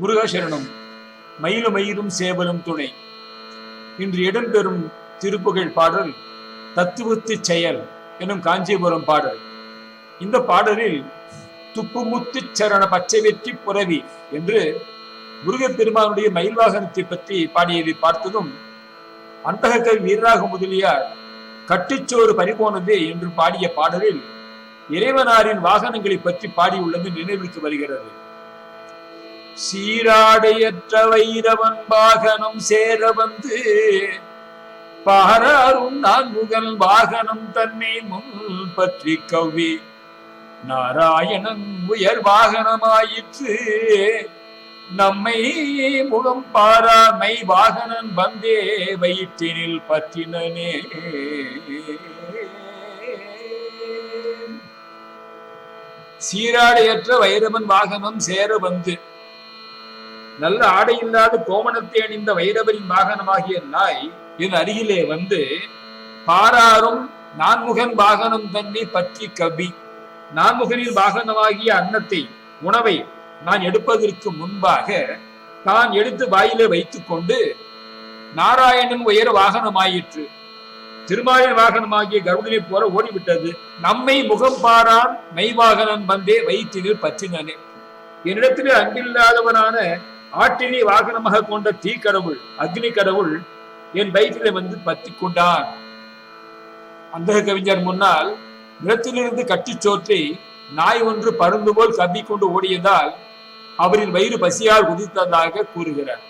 முருகாசரணம். மயில மயிலும் சேவலும் துணை. இன்று இடம்பெறும் திருப்புகழ் பாடல் தத்துவத்து செயல் எனும் காஞ்சிபுரம் பாடல். இந்த பாடலில் துப்புமுத்து சரண பச்சை வெற்றி புரவி என்று முருகப்பெருமானுடைய மயில் வாகனத்தை பற்றி பாடியதை பார்த்ததும் அந்தகக்கவி வீரராக முதலியார் கட்டுச்சோறு பறிபோனது என்று பாடிய பாடலில் இறைவனாரின் வாகனங்களை பற்றி பாடியுள்ளது நினைவுக்கு வருகிறது. சீராடையற்ற வைரவன் வாகனம் சேர வந்து பாராரும் நான் முகல் வாகனம் தன்னை முன் பற்றி கவ்வி நாராயணன் உயர் வாகனமாயிற்று. நம்மை முகம் பாராமை வாகனன் வந்தே வயிற்றினில் பற்றினனே. சீராடையற்ற வைரவன் வாகனம் சேர வந்து நல்ல ஆடை இல்லாத கோமணத்தை அணிந்த வைரவரின் வாகனமாகிய நாய் என் அருகிலே வந்து பாராரும் நான்முகன் வாகனம் தன்னை பற்றி கவி நான்முகனின் வாகனமாகிய அன்னத்தை உணவை நான் எடுப்பதற்கு முன்பாக தான் எடுத்து வாயிலே வைத்துக் கொண்டு நாராயணன் உயர வாகனமாயிற்று. திருமாலின் வாகனமாகிய கருடனை போல ஓடிவிட்டது. நம்மை முகம் பாரான் மெய்வாகனன் வந்தே வயிற்றினில் பற்றினனே. என்னிடத்திலே அன்பில்லாதவனான ஆட்டினை வாகனமாக கொண்ட தீ கடவுள் அக்னி கடவுள் என் வயிற்றிலே வந்து பத்தி கொண்டான் அந்த கவிஞர் முன்னால் நிலத்திலிருந்து கட்டிச் சோற்றி நாய் ஒன்று பருந்து போல் கொண்டு ஓடியதால் அவரின் வயிறு பசியால் உதித்ததாக கூறுகிறார்.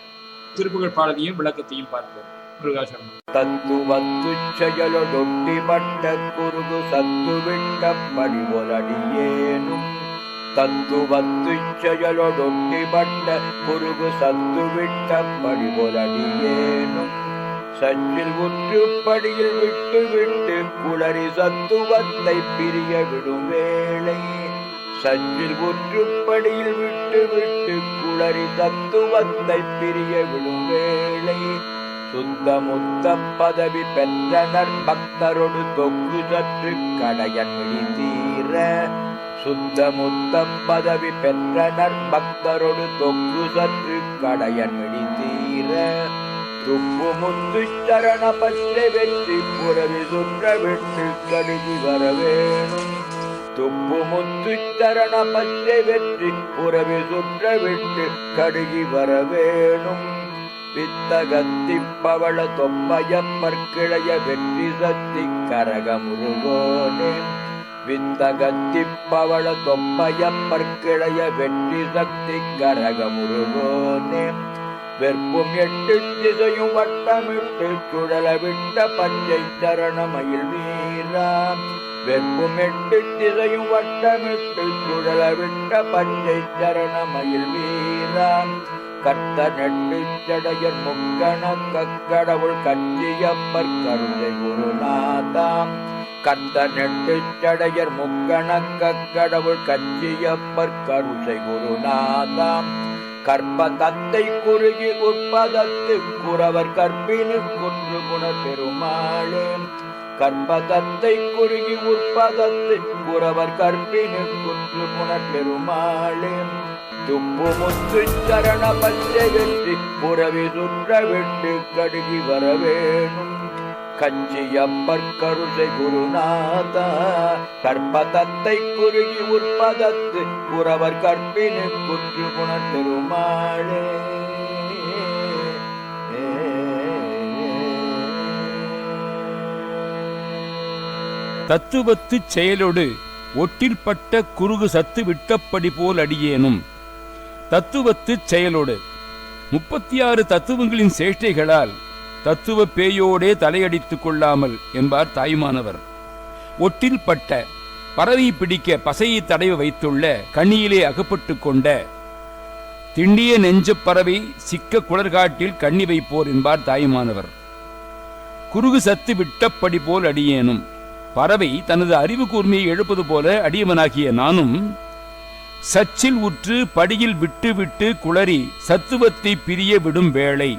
திருப்புகழ் பாடலையும் விளக்கத்தையும் பார்ப்போம். முருகாசரணம். தத்துவத்துச்செயலொடொட்டி மண்ட குருகு சத்து விட்ட படிவொலடியேனும் தத்துவத்துச்செயலொடொட்டி மண்ட குருகு சத்து விட்ட படிபொலடியேனும் சற்றில் உற்றுப்படியில் விட்டு விட்டு குளறி சத்துவத்தை பிரிய விடும் வேளை. சற்றில் உற்றுப்படியில் விட்டு விட்டு குளறி தத்துவத்தை பிரிய விடும் வேளை. சுத்த முத்த பதவி பெற்றனர் பக்தரொடு தொங்கு சற்று கடையன் தீர சுத்த முத்த பதவி பெற்ற நற்பக்தரோடு தொங்கு சற்று கடையன் தீர. துப்பு முந்து சரண பற்றி வெற்றி புறவி சுன்ற விட்டு கடுகி வர வேணும் துப்பு முத்து சரண பற்றி வெற்றி புறவி சுற்ற விட்டு கடுகி வர வேணும் வித்தகத்தி பவள தொப்பய பற்கிளைய வெற்றி சத்தி கரகமுருகோனே. விந்தகத்திப்பவள பவள தொப்பய வெற்றி சக்தி கரகமுருகோனே. வெற்பும் எட்டு திசையும் வட்டமிட்டு சுழல விட்ட பஞ்சை சரணமயில் வீரா. வெற்பும் எட்டு திசையும் வட்டமிட்டு சுழல விட்ட பஞ்சை சரணமயில் வீரா. கத்த நெட்டு சடையர் முக்கண கக்கடவுள் கஞ்சியப்பர் கருணை குருநாதாம் கந்த நெட்டு சடையர் முக்கணக்க கடவுள் கச்சியப்பர் கருசை குருநாதாம். கற்ப தத்தை குறுகி உற்பதத்து குறவர் கற்பினு குன்று குண பெருமாளே. கற்ப தத்தை குறுகி உற்பதத்து குறவர் கற்பினு குன்று குண பெருமாளே. துப்பு முத்து சரண பச்சை வெற்றி புறவி சுற்ற விட்டு கடுகி வரவேணும். வேணும் கஞ்சியப்பர் குருநாதா கற்பதத்தை குறுகி உற்பதத்து புறவர் கற்பினு குற்று குண பெருமாளே. தத்துவத்து செயலொடு ஒட்டில்பட்ட குறுகு சத்து விட்டப்படி போல் அடியேனும். தத்துவத்து செயலோடு முப்பத்தி ஆறு தத்துவங்களின் சேஷ்டைகளால் தத்துவ பேயோடே தலையடித்துக் கொள்ளாமல் என்பார் தாயுமானவர். ஒட்டில்பட்ட பறவை பிடிக்க பசையை தடவி வைத்துள்ள கண்ணியிலே அகப்பட்டு கொண்ட திண்டிய நெஞ்சப் பறவை சிக்க குளர்காட்டில் கண்ணி வைப்போர் என்பார் தாயுமானவர். குறுகு சத்து விட்டப்படி போல் அடியேனும். பறவை தனது அறிவு கூர்மையை எழுப்பது போல அடியவனாகிய நானும் சச்சில் உற்று படியில் விட்டு விட்டு குளறி சத்துவத்தை பிரிய விடும் வேளை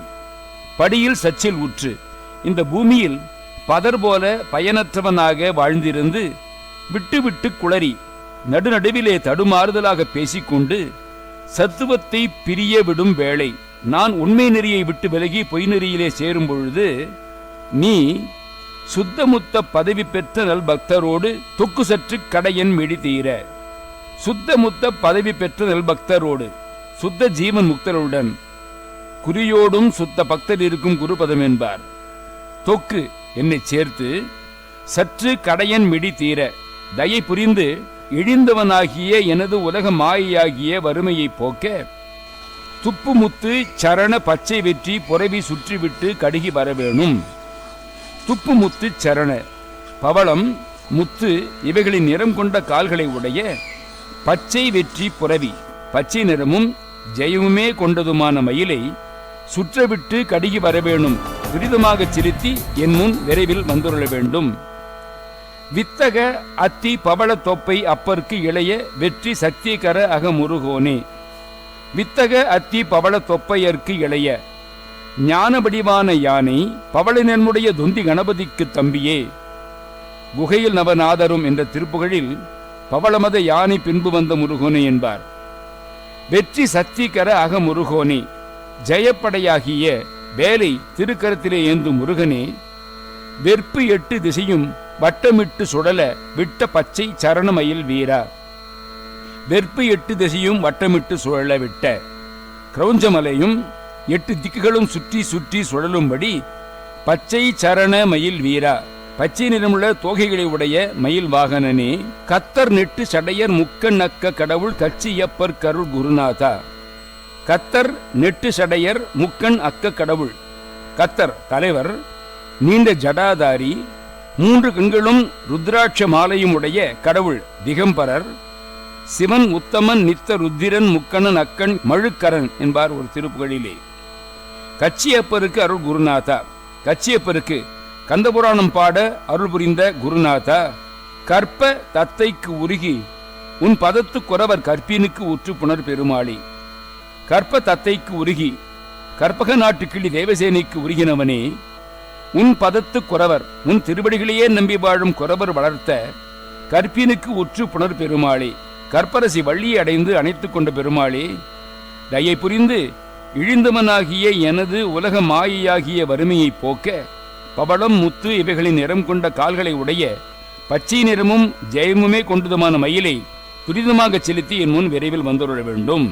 படியில் சச்சில் உற்று. இந்த பூமியில் பதர் போல பயனற்றவனாக வாழ்ந்திருந்து விட்டு விட்டு குளறி நடுநடுவிலே தடுமாறுதலாக பேசிக்கொண்டு சத்துவத்தை பிரிய விடும் வேளை நான் உண்மை நெறியை விட்டு விலகி பொய் நெறியிலே சேரும் பொழுது நீ சுத்தமுத்த பதவி பெற்ற நல் பக்தரோடு தொக்கு சற்று கடையன் மிடி தீர சுத்தமுத்த பதவி பெற்ற நல் பக்தரோடு சுத்த ஜீவன் முக்தருடன் குறியோடும் சுத்த பக்தர் இருக்கும் குருபதம் என்பார். தொக்கு என்னை சேர்த்து சற்று கடையன் மிடி தீர தயை புரிந்து இழிந்தவனாகிய எனது உலக மாயாகிய வறுமையை போக்க துப்பு முத்து சரண பச்சை வெற்றி புறவி சுற்றிவிட்டு கடுகி வரவேணும் துப்பு முத்து சரண பவளம் முத்து இவைகளின் நிறம் கொண்ட கால்களை உடைய பச்சை வெற்றி புறவி பச்சை நிறமும் ஜெயமுமே கொண்டதுமான மயிலை சுற்றவிட்டு கடுகி வரவேணும் துரிதமாகச் செலுத்தி என் முன் விரைவில் வந்துள்ள வேண்டும். வித்தக அத்தி பவள தொப்பை அப்பருக்கு இளைய வெற்றி சக்திகர அகமுருகோனே. வித்தக அத்தி பவள தொப்பையர்க்கு இளைய ஞானபடிவான யானை யானை பவளனனுடைய தொந்தி கணபதிக்கு தம்பியே. குகையில் நவநாதரும் என்ற திருப்புகழில் பவளமத யானை பின்பு வந்த முருகோனே என்பார். வெற்றி சக்திகர அகமுருகோனே. ஜெயப்படையாகிய வேலை திருக்கரத்திலே ஏந்தும் முருகனே வெற்பு எட்டு திசையும் வட்டமிட்டு சுடல விட்ட பச்சை சரணமயில் வீரா. வெற்பு எட்டு திசையும் வட்டமிட்டு சுழல விட்ட கிரௌஞ்சமலையும் எட்டு திக்குகளும் சுற்றி சுற்றி சுழலும்படி பச்சை சரண மயில் வீரா. பச்சை நிறமுள்ள தோகைகளை உடைய மயில் வாகனனே கத்தர் நெட்டு சடையர் முக்க நக்க கடவுள் கச்சியப்பர் கருள் குருநாதா. கத்தர் நெட்டு சடையர் முக்கண் அக்க கடவுள். கத்தர் தலைவர் நீண்ட ஜடாதாரி மூன்று கண்களும் ருத்ராட்ச மாலையும் உடைய கடவுள் திகம்பரர் சிவன் உத்தமன் நித்த ருத்திரன் முக்கணன் அக்கன் மழுக்கரன் என்பார் ஒரு திருப்புகளிலே கச்சியப்பருக்கு அருள் குருநாதா. கச்சியப்பருக்கு கந்தபுராணம் பாட அருள் புரிந்த குருநாதா. கற்ப தத்தைக்கு உருகி உன் பதத்து குறவர் கற்பினுக்கு உற்று புனர் பெருமாளி. கற்ப தத்தைக்கு உருகி கற்பக நாட்டு கிளி தேவசேனைக்கு உருகினவனே உன் பதத்து குறவர் உன் திருவடிகளையே நம்பி வாழும் குறவர் வளர்த்த கற்பினுக்கு உற்று புனர் பெருமாளே கற்பரசி வள்ளியை அடைந்து அணைத்து கொண்ட பெருமாளே தயை புரிந்து இழிந்தவனாகிய எனது உலக மாயையாகிய வறுமையை போக்க பவளம் முத்து இவைகளின் நிறம் கொண்ட கால்களை உடைய பச்சை நிறமும் ஜெயமுமே கொண்டதுமான மயிலை துரிதமாகச் செலுத்தி என் முன் விரைவில் வந்துள்ள வேண்டும்.